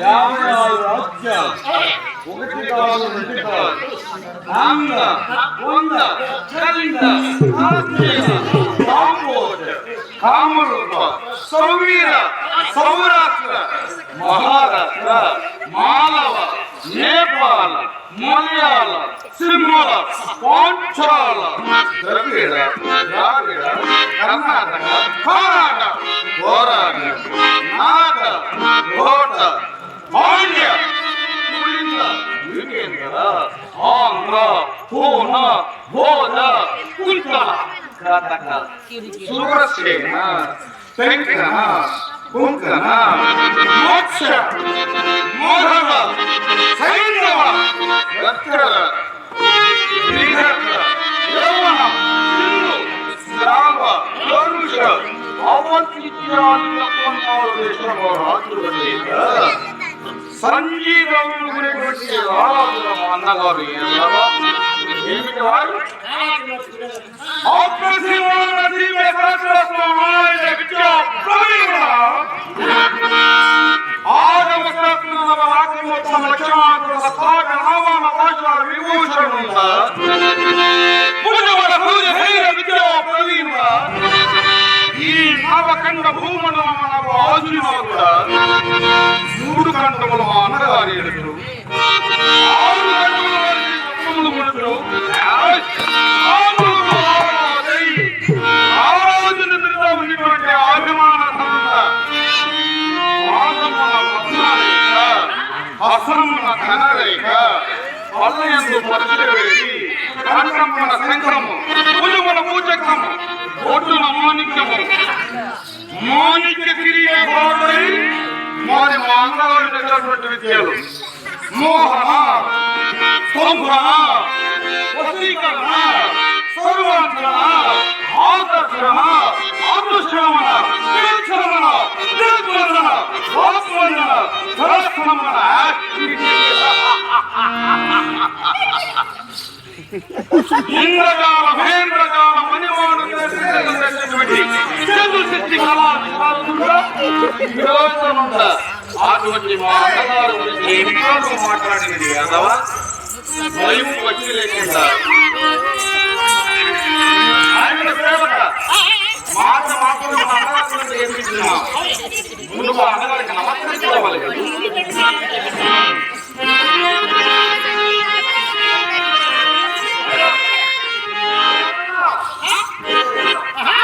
యాభై ఆరు రాజ్యాలు ఒకటి కాదు రెండు కాదు అంగ వంద కామరూప సౌవీర ಸೌರಾಷ್ಟ್ರ ಮಹಾರಾಷ್ಟ್ರ ಮಾಲವ ನೇಪಾಳ ಮಲಯಾಳ ಸಿಂಹಳ ಪಾಂಚಾಲ ದ್ರವಿಡ ದ್ರಾವಿಡ ಕರ್ನಾಟಕ ಹೋರಾಟ ಹೋರಾಟ ನಾಗ ಘೋಟ ಪಾಂಡ್ಯ ಕುಳಿಂದ ವಿಜೇಂದ್ರ ಆಂಧ್ರ ಪೂರ್ಣ ಭೋಜ ಕುಂತಳ ಕಟಕ ಸುರಸೇನ ತೆಂಕಣ కుంకన మోక్ష మోహన సైంధవ రక్షణ శ్రీహర్ష యౌవన సింధు శ్రావ కరుష సంజీవములు గురించి రాజులము అన్నగారు ఏమనగా? ఏమిటి వారు ఆత్మశివాల నవకండ భూమండలమునకు ఆధునికుడా మూడు కంఠములు మా అన్నగారి ఎదురు ఆరు కంఠముల వారికి ఉన్నటువంటి అభిమాన ధనరేఖ, పల్లయందు కంఠమున శంఖము, ఒడ్డున మాణిక్యము, మాణిక్య గిరియే గోడై, మరి మా అన్నగారి దగ్గరటువంటి విద్యలు మోహన స్తంభన వశీకరణ సర్వాంతరణ ఆకర్షణ అనుశ్రమణ నిరీక్షణ నిర్బంధన వాస్వందన ధరస్తంభన ఇంద్రజాల మహేంద్రజాల కళా విశారదుడా విరోధముందా అటువంటి గురించి ఎన్నో మాట్లాడినది అదవా భయం వచ్చి లేకుండా. ఆయన మాట మాత్రం ముందు అన్నగారికి నమస్కరించుకోవాలి